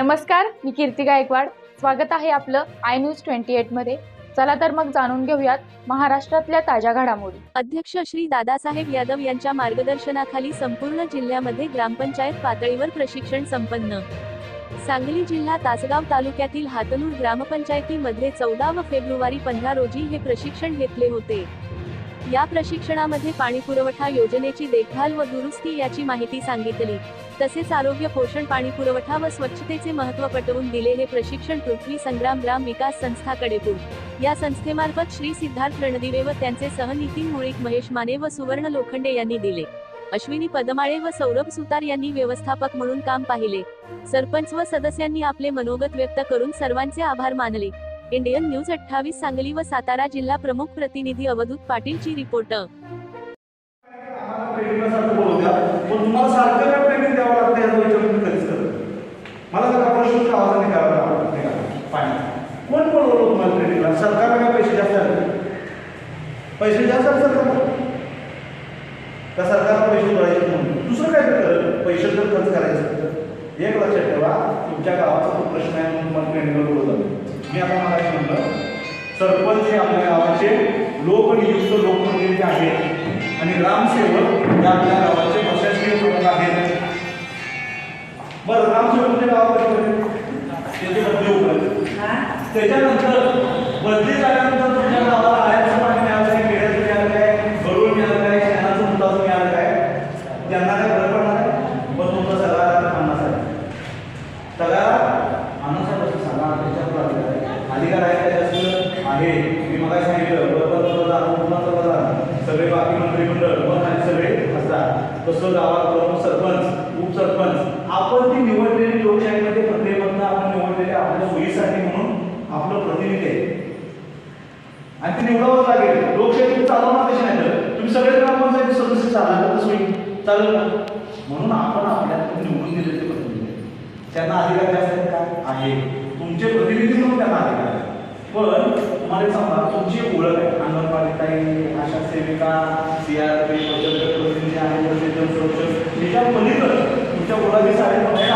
नमस्कार मी कीर्ती गायकवाड. स्वागत आहे आपलं आय न्यूज ट्वेंटी एटमध्ये चला तर मग जाणून घेऊयात महाराष्ट्रातल्या ताज्या घडामोडी. अध्यक्ष श्री दादासाहेब यादव यांच्या मार्गदर्शनाखाली संपूर्ण जिल्ह्यामध्ये ग्रामपंचायत पातळीवर प्रशिक्षण संपन्न. सांगली जिल्हा तासगाव तालुक्यातील हातनूर ग्रामपंचायतीमध्ये चौदा व फेब्रुवारी पंधरा रोजी हे प्रशिक्षण घेतले होते. या प्रशिक्षणामध्ये पाणी पुरवठा योजनेची देखभाल व दुरुस्ती याची माहिती सांगितली. तसेच आरोग्य पोषण पाणी पुरवठा व स्वच्छतेचे महत्त्व पटवून दिले हे प्रशिक्षण पृथ्वी संग्राम ग्राम विकास संस्था कडेपूर या संस्थेमार्फत श्री सिद्धार्थ रणदिवे व त्यांचे सहनितीन मुळीक महेश माने व सुवर्ण लोखंडे यांनी दिले. अश्विनी पदमाळे व सौरभ सुतार यांनी व्यवस्थापक म्हणून काम पाहिले. सरपंच व सदस्यांनी आपले मनोगत व्यक्त करून सर्वांचे आभार मानले. इंडियन न्यूज अठ्ठावीस सांगली व सातारा जिल्हा प्रमुख प्रतिनिधी अवधूत पाटीलची रिपोर्ट. कोण बोलवलं तुम्हाला ट्रेनिंगला पैसे जास्त आले पैसे जास्त आले का सरकारला पैसे भरायचे म्हणून दुसरं काय तर पैसे जर खर्च करायचं एक लक्षात ठेवा तुमच्या गावाचा खूप प्रश्न आहे म्हणून तुम्हाला ट्रेनिंगला बोलवलं मी आता मला म्हटलं सरपंच हे आपल्या गावाचे लोकनियुक्त लोकप्रतिनिधी आहेत. आणि ग्रामसेवक हे आपल्या गावाचे प्रशासकीय प्रमुख आहेत. बरं ग्रामसेवक त्याची बदली होईल त्याच्यानंतर बदली झाल्यानंतर तुमच्या गावाला आळ्याचं पाणी मिळालं काय केळ्याचं मिळालं काय गरुड मिळालं काय शेणाचं मुताचं मिळालं काय त्यांना काय फरक पडणार आहे पण तुमचा सगळा अन्नाचा आहे सगळा अन्नाचा कसं सांगा त्याच्यावर अधिकार आहे अधिकार आहे. मी मला सांगितलं पंतप्रधान उपपंतप्रधान सगळे बाकी मंत्रिमंडळ वन आणि सगळे असतात तसं गावात प्रमुख सरपंच उपसरपंच. आपण ती निवडलेली लोकशाहीमध्ये प्रक्रियेमधनं आपण निवडलेले आपल्या सोयीसाठी म्हणून आपलं प्रतिनिधी आहे. आणि ते निवडावंच लागेल. लोकशाही चालवणार कशी नाही तर? तुम्ही सगळे ग्रामपंचायती सदस्य चालणार तर होईल चालेल का म्हणून आपण आपल्या निवडून दिलेले प्रतिनिधी त्यांना अधिकार जास्त आहेत का आहे तुमचे प्रतिनिधी म्हणून त्यांना अधिकार आहे पण तुम्हाला एक सांगा तुमची ओळख आहे अंगणवाडीताई आशा सेविका सी आर पी प्रतिनिधी आहे पलीकडे तुमच्या ओळखीचा आहे